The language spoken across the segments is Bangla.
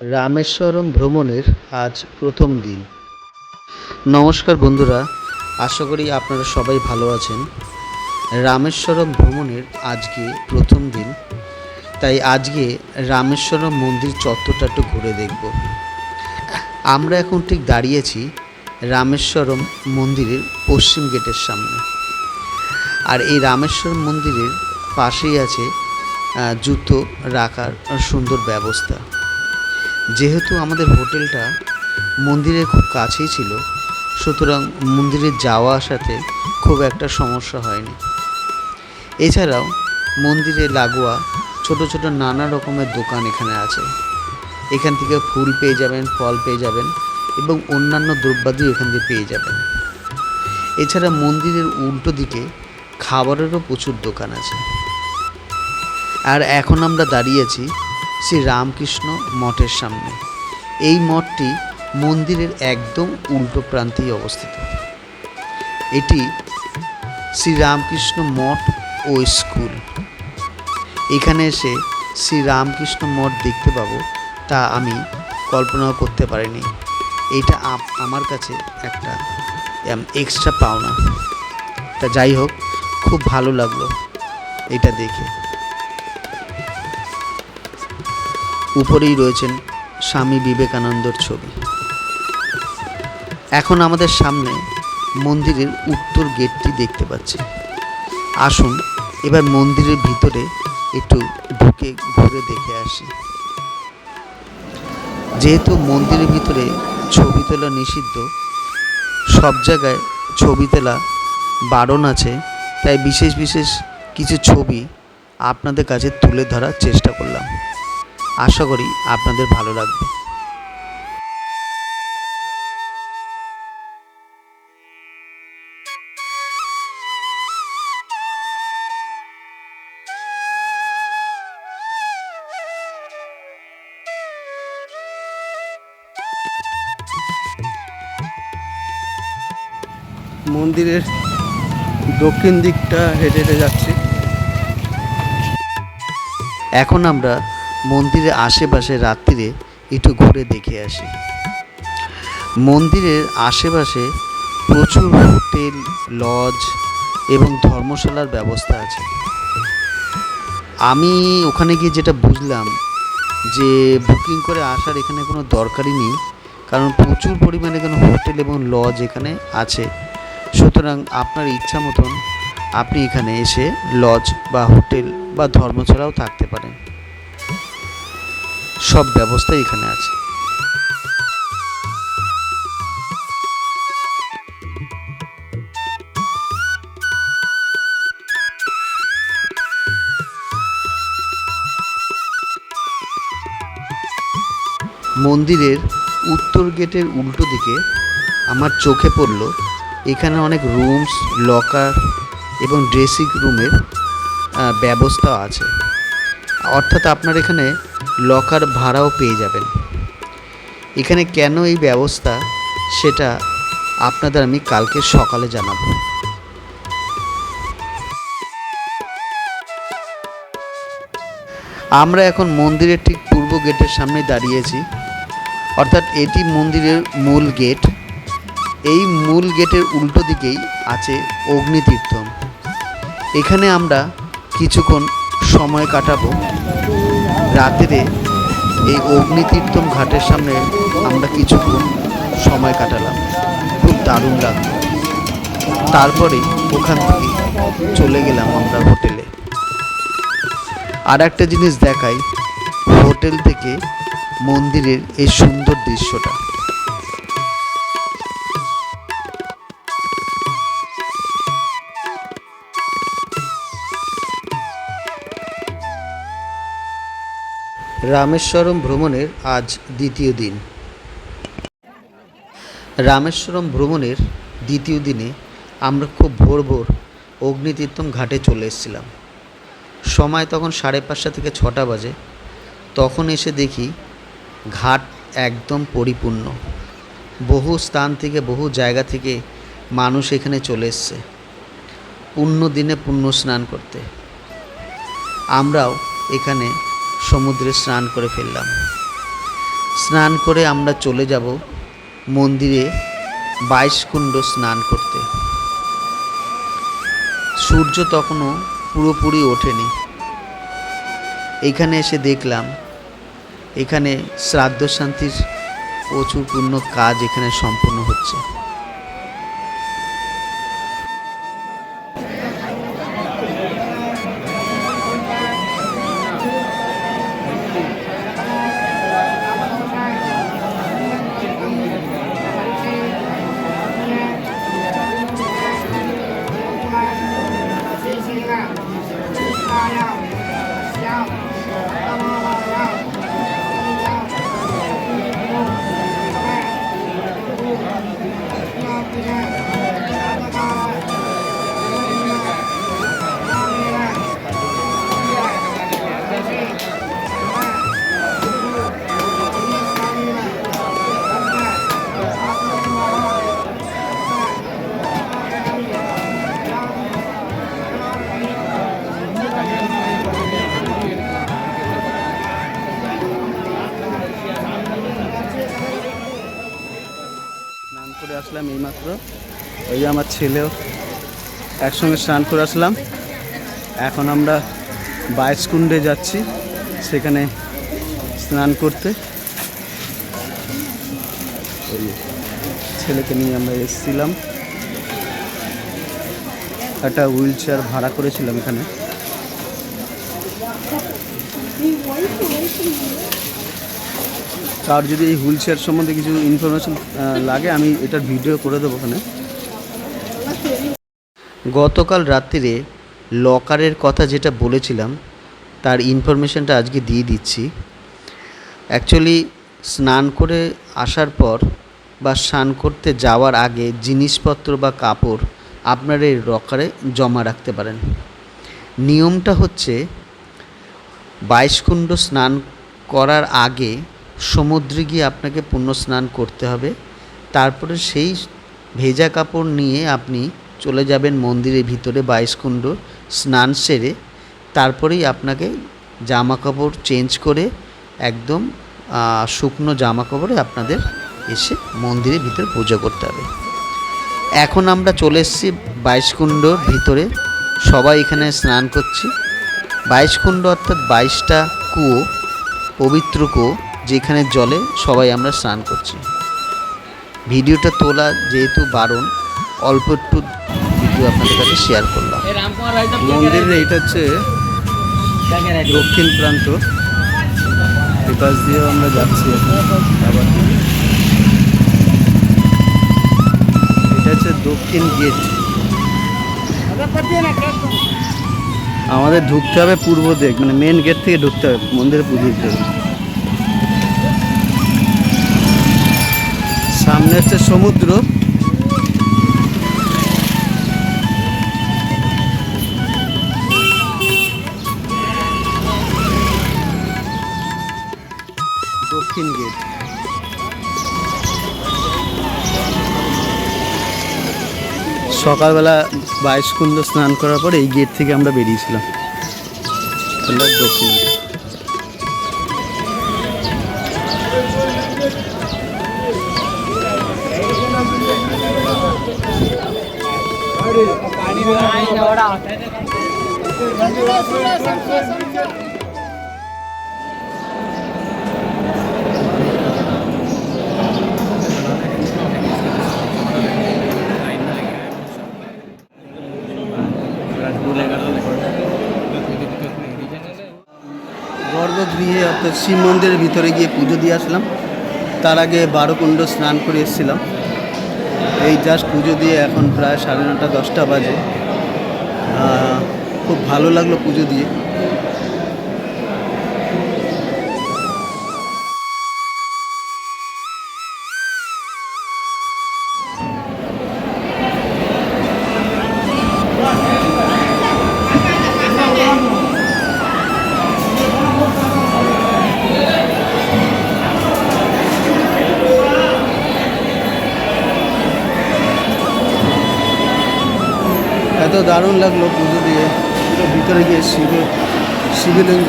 রামেশ্বরম ভ্রমণের আজ প্রথম দিন। নমস্কার বন্ধুরা, আশা করি আপনারা সবাই ভালো আছেন। রামেশ্বরম ভ্রমণের আজকে প্রথম দিন, তাই আজকে রামেশ্বরম মন্দির চত্বরটা একটু ঘুরে দেখব। আমরা এখন ঠিক দাঁড়িয়েছি রামেশ্বরম মন্দিরের পশ্চিম গেটের সামনে। আর এই রামেশ্বরম মন্দিরের পাশেই আছে জুতো রাখার সুন্দর ব্যবস্থা। যেহেতু আমাদের হোটেলটা মন্দিরের খুব কাছেই ছিল, সুতরাং মন্দিরে যাওয়া আসাতে খুব একটা সমস্যা হয়নি। এছাড়াও মন্দিরে লাগোয়া ছোট ছোট নানা রকমের দোকান এখানে আছে। এখান থেকে ফুল পেয়ে যাবেন, ফল পেয়ে যাবেন এবং অন্যান্য দ্রব্যাদিও এখান থেকে পেয়ে যাবেন। এছাড়া মন্দিরের উল্টো দিকে খাবারেরও প্রচুর দোকান আছে। আর এখন আমরা দাঁড়িয়েছি শ্রী রামকৃষ্ণ মঠের সামনে। এই মঠটি মন্দিরের একদম উল্টো প্রান্তেই অবস্থিত। এটি শ্রী রামকৃষ্ণ মঠ ও স্কুল। এখানে এসে শ্রী রামকৃষ্ণ মঠ দেখতে পাবো, তা আমি কল্পনাও করতে পারিনি। এটা আমার কাছে একটা এক্সট্রা পাওনা। তা যাই হোক, খুব ভালো লাগল এটা দেখে। উপরেই রয়েছেন স্বামী বিবেকানন্দর ছবি। এখন আমাদের সামনে মন্দিরের উত্তর গেটটি দেখতে পাচ্ছি। আসুন, এবার মন্দিরের ভিতরে একটু ঢুকে ঘুরে দেখে আসি। যেহেতু মন্দিরের ভিতরে ছবি তোলা নিষিদ্ধ, সব জায়গায় ছবি তোলা বারণ আছে, তাই বিশেষ বিশেষ কিছু ছবি আপনাদের কাছে তুলে ধরার চেষ্টা করলাম। আশা করি আপনাদের ভালো লাগবে। মন্দিরের দক্ষিণ দিকটা হেঁটে হেঁটে যাচ্ছি। এখন আমরা মন্দিরের আশেপাশে রাত্রিরে একটু ঘুরে দেখে আসি। মন্দিরের আশেপাশে প্রচুর হোটেল, লজ এবং ধর্মশালার ব্যবস্থা আছে। আমি ওখানে গিয়ে যেটা বুঝলাম যে বুকিং করে আসার এখানে কোনো দরকারই নেই, কারণ প্রচুর পরিমাণে এখানে হোটেল এবং লজ এখানে আছে। সুতরাং আপনার ইচ্ছা মতন আপনি এখানে এসে লজ বা হোটেল বা ধর্মশালাও থাকতে পারেন। সব ব্যবস্থাই এখানে আছে। মন্দিরের উত্তর গেটের উল্টো দিকে আমার চোখে পড়ল এখানে অনেক রুমস, লকার এবং ড্রেসিং রুমের ব্যবস্থা আছে। অর্থাৎ আপনার এখানে লকার ভাড়াও পেয়ে যাবেন। এখানে কেন এই ব্যবস্থা, সেটা আপনাদের আমি কালকে সকালে জানাব। আমরা এখন মন্দিরের ঠিক পূর্ব গেটের সামনে দাঁড়িয়েছি। অর্থাৎ এটি মন্দিরের মূল গেট। এই মূল গেটের উল্টো দিকেই আছে অগ্নিতীর্থম এখানে আমরা কিছুক্ষণ সময় কাটাবো। রাতেরে এই অগ্নিতীর্থম ঘাটের সামনে আমরা কিছুক্ষণ সময় কাটালাম। খুব দারুণ লাগল। তারপরে ওখান থেকে চলে গেলাম আমরা হোটেলে। আর একটা জিনিস দেখাই, হোটেল থেকে মন্দিরের এই সুন্দর দৃশ্যটা। রামেশ্বরম ভ্রমণের আজ দ্বিতীয় দিন। রামেশ্বরম ভ্রমণের দ্বিতীয় দিনে আমরা খুব ভোর ভোর অগ্নিতীর্থম ঘাটে চলে এসেছিলাম। সময় তখন সাড়ে পাঁচটা থেকে ছটা বাজে। তখন এসে দেখি ঘাট একদম পরিপূর্ণ। বহু স্থান থেকে, বহু জায়গা থেকে মানুষ এখানে চলে এসছে। পুণ্য দিনে পুণ্য স্নান করতে। আমরাও এখানে সমুদ্রে স্নান করে ফেললাম। স্নান করে আমরা চলে যাব মন্দিরে বাইশ কুণ্ড স্নান করতে। সূর্য তখনও পুরোপুরি ওঠেনি। এইখানে এসে দেখলাম, এখানে শ্রাদ্ধ শান্তির প্রচুর পূর্ণ কাজ এখানে সম্পন্ন হচ্ছে। আমার ছেলেও একসঙ্গে স্নান করে আসলাম। এখন আমরা বাইশকুণ্ডে যাচ্ছি, সেখানে স্নান করতে। ছেলেকে নিয়ে আমরা এসেছিলাম। একটা হুইল চেয়ার ভাড়া করেছিলাম এখানে। আর যদি এই হুইল চেয়ার সম্বন্ধে কিছু ইনফরমেশন লাগে, আমি এটার ভিডিও করে দেবো ওখানে। গতকাল রাত্রিরে লকারের কথা যেটা বলেছিলাম, তার ইনফরমেশনটা আজকে দিয়ে দিচ্ছি। অ্যাকচুয়ালি স্নান করে আসার পর বা স্নান করতে যাওয়ার আগে জিনিসপত্র বা কাপড় আপনার এই লকারে জমা রাখতে পারেন। নিয়মটা হচ্ছে, বাইশকুণ্ড স্নান করার আগে সমুদ্রে গিয়ে আপনাকে পুণ্য স্নান করতে হবে। তারপরে সেই ভেজা কাপড় নিয়ে আপনি চলে যাবেন মন্দিরের ভিতরে বাইশকুণ্ড স্নান সেরে, তারপরেই আপনাকে জামা কাপড় চেঞ্জ করে একদম শুকনো জামা কাপড়ে আপনাদের এসে মন্দিরের ভিতরে পুজো করতে হবে। এখন আমরা চলে এসেছি বাইশকুণ্ডর ভিতরে। সবাই এখানে স্নান করছি। বাইশকুণ্ড অর্থাৎ বাইশটা কুয়ো, পবিত্র কুয়ো, যেখানে জলে সবাই আমরা স্নান করছি। ভিডিওটা তোলা যেহেতু বারণ, অল্প একটু ভিডিও আপনাদের কাছে শেয়ার করলাম। মন্দিরের এটা হচ্ছে দক্ষিণ প্রান্ত। এপাশ দিয়েও আমরা যাচ্ছি আবার এটা হচ্ছে দক্ষিণ গেট আমাদের ঢুকতে হবে পূর্ব দিক মানে মেন গেট থেকে ঢুকতে হবে মন্দিরে পুজো দিতে হবে। সামনে হচ্ছে সমুদ্র। সকালবেলা বাইশ কুণ্ড স্নান করার পর এই গেট থেকে আমরা বেরিয়েছিলাম দক্ষিণ গেট গর্ভগৃহে অর্থাৎ শিব মন্দিরের ভিতরে গিয়ে পুজো দিয়ে আসলাম। তার আগে বারো কুণ্ড স্নান করে এসেছিলাম। এই জাস্ট পুজো দিয়ে এখন প্রায় সাড়ে নটা, দশটা বাজে। খুব ভালো লাগল পুজো দিয়ে। এত দারুণ লাগল পুজো দিয়ে। ভিতরে গিয়ে শিব, শিবলিঙ্গ,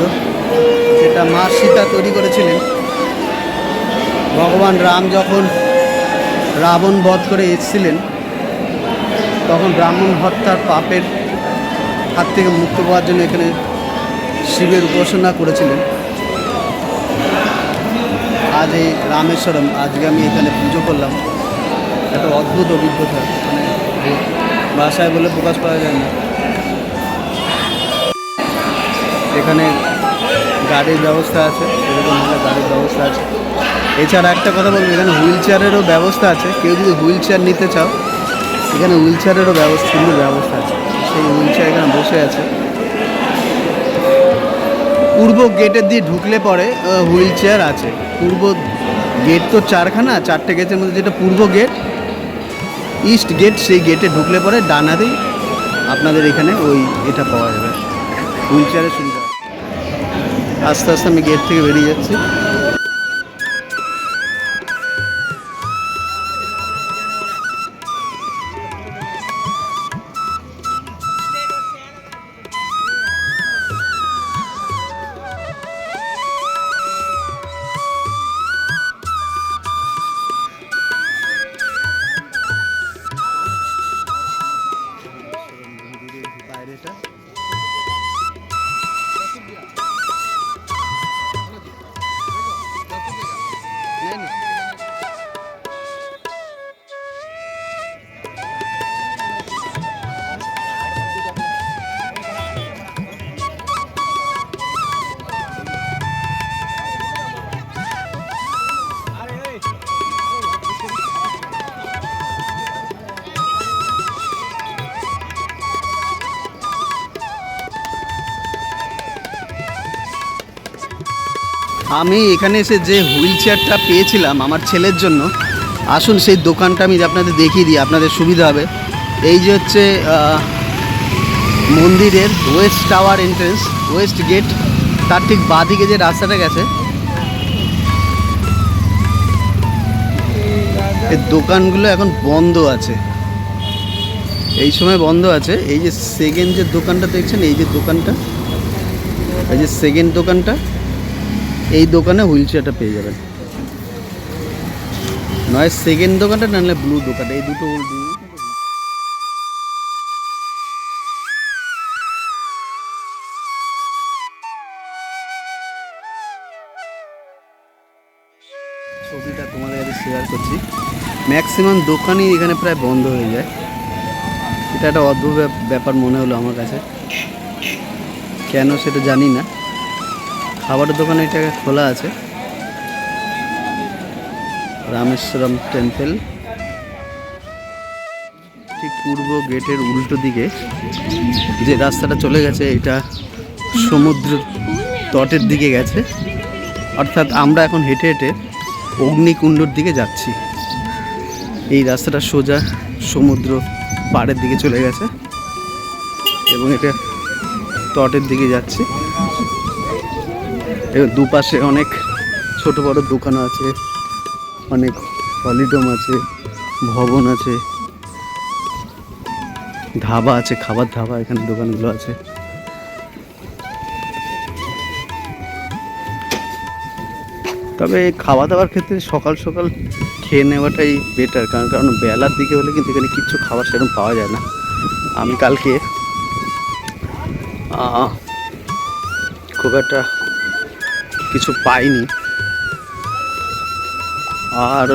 যেটা মা সীতা তৈরি করেছিলেন। ভগবান রাম যখন রাবণ বধ করে এসেছিলেন, তখন ব্রাহ্মণ হত্যার পাপের হাত থেকে মুক্তি পাওয়ার জন্য এখানে শিবের উপাসনা করেছিলেন। আজ এই রামেশ্বরম, আজকে আমি এখানে পুজো করলাম। একটা অদ্ভুত অভিজ্ঞতা। মানে ভাষায় বলে প্রকাশ করা যায় না। এখানে গাড়ির ব্যবস্থা আছে, এরকম হলে গাড়ির ব্যবস্থা আছে। এছাড়া একটা কথা বলব, এখানে হুইল চেয়ারেরও ব্যবস্থা আছে। কেউ যদি হুইল চেয়ার নিতে চাও, এখানে হুইল চেয়ারেরও ব্যবস্থা সুন্দর ব্যবস্থা আছে। সেই হুইল চেয়ার এখানে বসে আছে। পূর্ব গেটের দিয়ে ঢুকলে পরে হুইল চেয়ার আছে। পূর্ব গেট তো চারখানা, চারটে গেটের মধ্যে যেটা পূর্ব গেট ইস্ট গেট সেই গেটে ঢুকলে পরে ডানাতেই আপনাদের এখানে ওই এটা পাওয়া যাবে। হুইল চেয়ারের সুবিধা আস্তে আস্তে আমি গেট থেকে বেরিয়ে যাচ্ছি। আমি এখানে এসে যে হুইল চেয়ারটা পেয়েছিলাম আমার ছেলের জন্য, আসুন সেই দোকানটা আমি আপনাদের দেখিয়ে দিই, আপনাদের সুবিধা হবে। এই যে হচ্ছে মন্দিরের west tower entrance, west gate, তার ঠিক বাঁদিকে যে রাস্তাটা গেছে। এই দোকানগুলো এখন বন্ধ আছে। এই সময় বন্ধ আছে। এই যে সেকেন্ড যে দোকানটা দেখছেন, এই যে দোকানটা, এই যে সেকেন্ড দোকানটা এই দোকানে হুইল চেয়ারটা পেয়ে যাবেন। নয় সেকেন্ড দোকানটা নাহলে ব্লু দোকানটা, এই দুটো ছবিটা তোমাদের কাছে শেয়ার করছি। ম্যাক্সিমাম দোকানই এখানে প্রায় বন্ধ হয়ে যায়। এটা একটা অদ্ভুত ব্যাপার মনে হলো আমার কাছে। কেন সেটা জানি না। খাবারের দোকান এটা খোলা আছে। রামেশ্বরম টেম্পল। ঠিক পূর্ব গেটের উল্টো দিকে যে রাস্তাটা চলে গেছে, এটা সমুদ্র তটের দিকে গেছে। অর্থাৎ আমরা এখন হেঁটে হেঁটে অগ্নিকুণ্ডর দিকে যাচ্ছি। এই রাস্তাটা সোজা সমুদ্র পাড়ের দিকে চলে গেছে এবং এটা তটের দিকে যাচ্ছি। দুপাশে অনেক ছোট বড় দোকান আছে, অনেক হলিডম আছে, ভবন আছে, ধাবা আছে, খাবার ধাবা এখানে দোকানগুলো আছে। তবে খাওয়া দাওয়ার ক্ষেত্রে সকাল সকাল খেয়ে নেওয়াটাই বেটার কারণ কারণ বেলার দিকে হলে কিন্তু এখানে কিচ্ছু খাবার সেরকম পাওয়া যায় না। আমি কালকে খুব একটা কিছু পাইনি। আর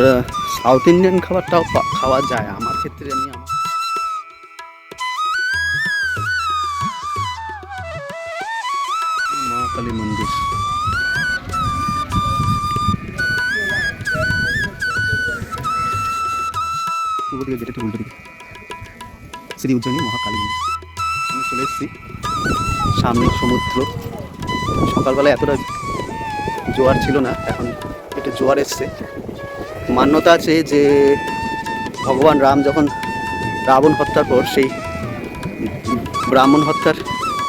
সাউথ ইন্ডিয়ান খাবারটাও খাওয়া যায় আমার ক্ষেত্রে আমি আমার মহাকালী মন্দির। পূর্ব দিকে। শ্রী উজ্জয়িনী মহাকালী মন্দির। আমি চলে এসেছি সামনে সমুদ্র। সকালবেলা এতটা জোয়ার ছিল না, এখন একটু জোয়ার এসছে। মান্যতা আছে যে ভগবান রাম যখন রাবণ হত্যার পর সেই ব্রাহ্মণ হত্যার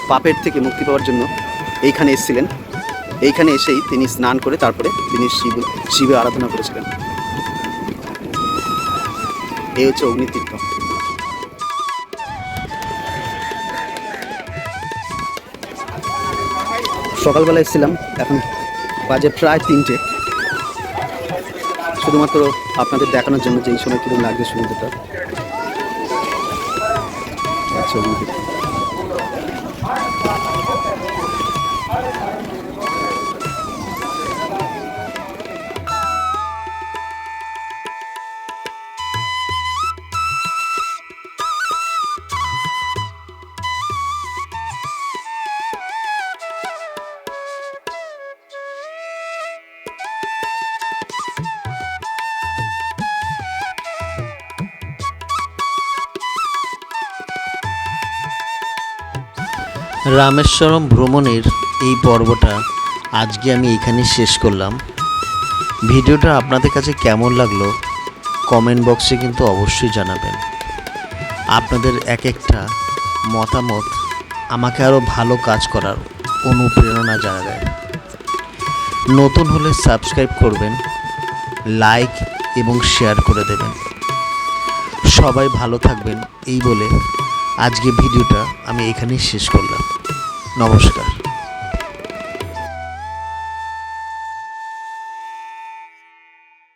পাপের থেকে মুক্তি পাওয়ার জন্য এইখানে এসেছিলেন। এইখানে এসেই তিনি স্নান করে তারপরে তিনি শিব, শিবে আরাধনা করেছিলেন। এই হচ্ছে অগ্নিতীর্থ। সকালবেলা এসেছিলাম, এখন বাজে প্রায় তিনটে। শুধুমাত্র আপনাদের দেখানোর জন্য যে এই সময় কীরকম লাগছে সমুদ্রটা আচ্ছা রামেশ্বরম ভ্রমণের এই পর্বটা আজকে আমি এখানে শেষ করলাম। ভিডিওটা আপনাদের কাছে কেমন লাগল কমেন্ট বক্সে কিন্তু অবশ্যই জানাবেন। আপনাদের এক একটা মতামত আমাকে আরও ভালো কাজ করার অনুপ্রেরণা জানাবেন। নতুন হলে সাবস্ক্রাইব করবেন, লাইক এবং শেয়ার করে দেবেন। সবাই ভালো থাকবেন, এই বলে আজকে ভিডিওটা আমি এখানেই শেষ করলাম। নমস্কার।